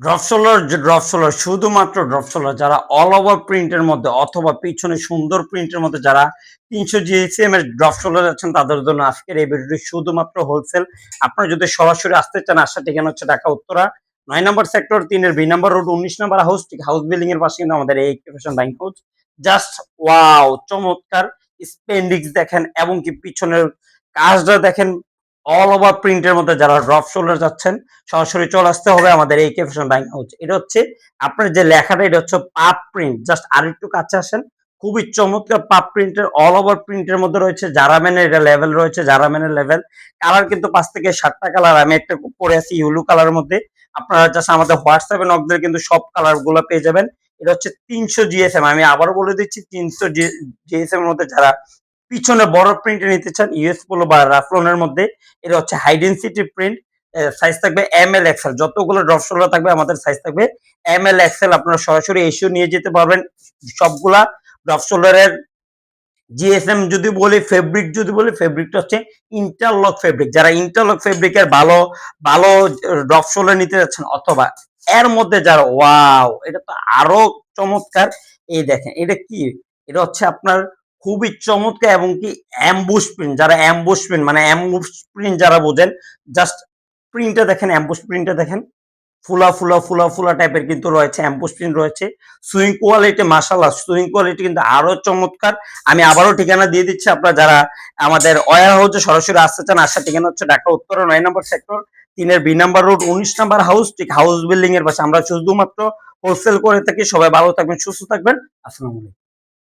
Drop solar যে drop শুধুমাত্র ড্রপসোলার যারা অল ওভার প্রিন্টের মধ্যে অথবা পিছনে সুন্দর প্রিন্টের মধ্যে যারা তিনশো জিএসএম এর ড্রপসোলার আছেন, তাদের জন্য আজকের এই ভিডিওটি শুধুমাত্র হোলসেল আপনারা যদি সরাসরি আসতে চান, আসার ঠিকানা হচ্ছে ঢাকা, উত্তরা, নয় নম্বর সেক্টর তিনের বি নম্বর রোড উনিশ নম্বর হাউস ঠিক হাউস বিল্ডিং এর পাশে কিন্তু আমাদের এই ফ্যাশন ব্যাংক জাস্ট ওয়াও চমৎকার। স্পেন্ডিক্স দেখেন, এবং কি পিছনের কাজটা দেখেন অল ওভার প্রিন্টের মধ্যে যারা ড্রপ শোল্ডার যাচ্ছেন, সরাসরি চলে আসতে হবে আমাদের এই ফ্যাশন ব্যাংক হাউস এটা হচ্ছে আপনার যে লেখাটা, এটা হচ্ছে পাপ প্রিন্ট জাস্ট আর একটু কাছে আসেন, খুবই চমৎকার পাপ প্রিন্টের অল ওভার প্রিন্টের মধ্যে রয়েছে জারামেনের এটা লেভেল রয়েছে জারামেনের লেভেল কালার কিন্তু পাঁচ থেকে সাতটা কালার আমি একটা পরে আছি ইউলু কালারের মধ্যে। আপনারা জাস্ট আমাদের হোয়াটসঅ্যাপে নক দিলে কিন্তু সব কালারগুলো পেয়ে যাবেন। এটা হচ্ছে তিনশো জিএসএম আমি আবারও বলে দিচ্ছি, তিনশো জিএসএম এর মধ্যে যারা পিছনে বড় প্রিন্টে নিতে চান ইউএস পোলো বা রাফলনের মধ্যে, এটা হচ্ছে হাই ডেন্সিটি প্রিন্ট সাইজ থাকবে এম এল এক্সেল যতগুলো ড্রপ শোল্ডার থাকবে আমাদের সাইজ থাকবে এম এল এক্সেল আপনারা সরাসরি এসিও নিয়ে যেতে পারবেন, সবগুলা ড্রপ শোল্ডারের জিএসএম যদি বলি ফেব্রিক যদি বলি ফেব্রিকটা হচ্ছে ইন্টারলক ফেব্রিক যারা ইন্টারলক ফেব্রিকের ভালো ভালো ড্রপ শোল্ডার নিতে যাচ্ছেন, অথবা এর মধ্যে যারা ওয়াও এটা তো আরও চমৎকার, এই দেখেন, এটা কি? এটা হচ্ছে আপনার খুবই চমৎকার এবং কি অ্যাম্বুশ প্রিন্ট যারা অ্যাম্বুশ প্রিন্ট মানে অ্যাম্বুশ প্রিন্ট যারা বোঝেন জাস্ট প্রিন্টটা দেখেন অ্যাম্বুশ প্রিন্টটা দেখেন। ফুলা ফুলা ফুলা ফুলা টাইপের কিন্তু রয়েছে অ্যাম্বুশ প্রিন্ট রয়েছে। সুইং কোয়ালিটি মাসাল্লাহ সুইং কোয়ালিটি কিন্তু আরও চমৎকার। আমি আবারও ঠিকানা দিয়ে দিচ্ছি, আপনারা যারা আমাদের ওয়ার হাউসে সরাসরি আসতে চান, আসার ঠিকানা হচ্ছে ঢাকা উত্তর, নয় নম্বর সেক্টর তিনের বি নাম্বার রোড উনিশ নাম্বার হাউস ঠিক হাউস বিল্ডিং এর পাশে। আমরা শুধুমাত্র হোলসেল করে থাকি, সবাই ভালো থাকবেন, সুস্থ থাকবেন। আসসালামু আলাইকুম।